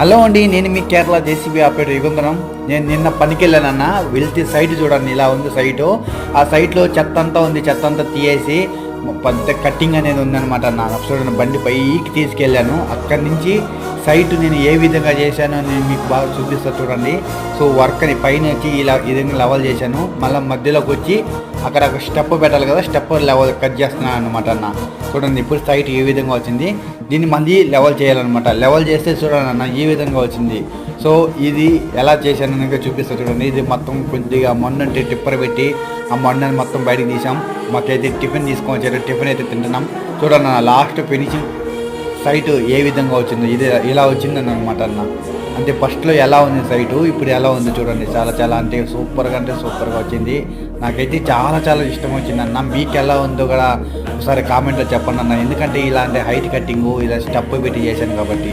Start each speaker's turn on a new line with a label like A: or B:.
A: Hello అండి నేను మీ కేరళ జేసీబీ ఆపరేటర్ యుగంధనం. నేను నిన్న పనికి వెళ్ళానన్న వెళ్తే సైట్ చూడండి ఇలా ఉంది సైటు. ఆ సైట్లో చెత్త అంతా ఉంది చెత్త అంతా తీయేసి పెద్ద కట్టింగ్ అనేది ఉందన్నమాట నా చూడండి బండి పైకి తీసుకెళ్ళాను. అక్కడి నుంచి సైట్ నేను ఏ విధంగా చేశానో నేను మీకు బాగా చూపిస్తా చూడండి. సో వర్క్ అని పైన వచ్చి ఇలా విధంగా లెవెల్ చేశాను. మళ్ళీ మధ్యలోకి వచ్చి అక్కడ ఒక స్టెప్ పెట్టాలి కదా స్టెప్ లెవెల్ కట్ చేస్తున్నాను అనమాట అన్న. చూడండి ఇప్పుడు సైట్ ఏ విధంగా వచ్చింది. దీన్ని మళ్ళీ లెవెల్ చేయాలన్నమాట. లెవెల్ చేస్తే చూడండి అన్న ఈ విధంగా వచ్చింది. సో ఇది ఎలా చేశాను అనేది చూపిస్తా చూడండి. ఇది మొత్తం కొద్దిగా మొన్నంటే టిప్పర్ పెట్టి ఆ మొన్నని మొత్తం బయటకు తీసాం మాకైతే టిఫిన్ తీసుకొని వచ్చారు. టిఫిన్ అయితే తింటున్నాం. చూడండి లాస్ట్ ఫినిషింగ్ సైటు ఏ విధంగా వచ్చిందో ఇది ఇలా వచ్చిందని అనమాట అన్న. అంటే ఫస్ట్లో ఎలా ఉంది సైటు ఇప్పుడు ఎలా ఉంది చూడండి. చాలా చాలా అంటే సూపర్గా అంటే సూపర్గా వచ్చింది. నాకైతే చాలా చాలా ఇష్టం వచ్చింది అన్న. మీకు ఎలా ఉందో కూడా ఒకసారి కామెంట్లో చెప్పండి అన్న. ఎందుకంటే ఇలాంటి హైట్ కట్టింగు ఇలా స్టెప్ పెట్టి చేశాను కాబట్టి.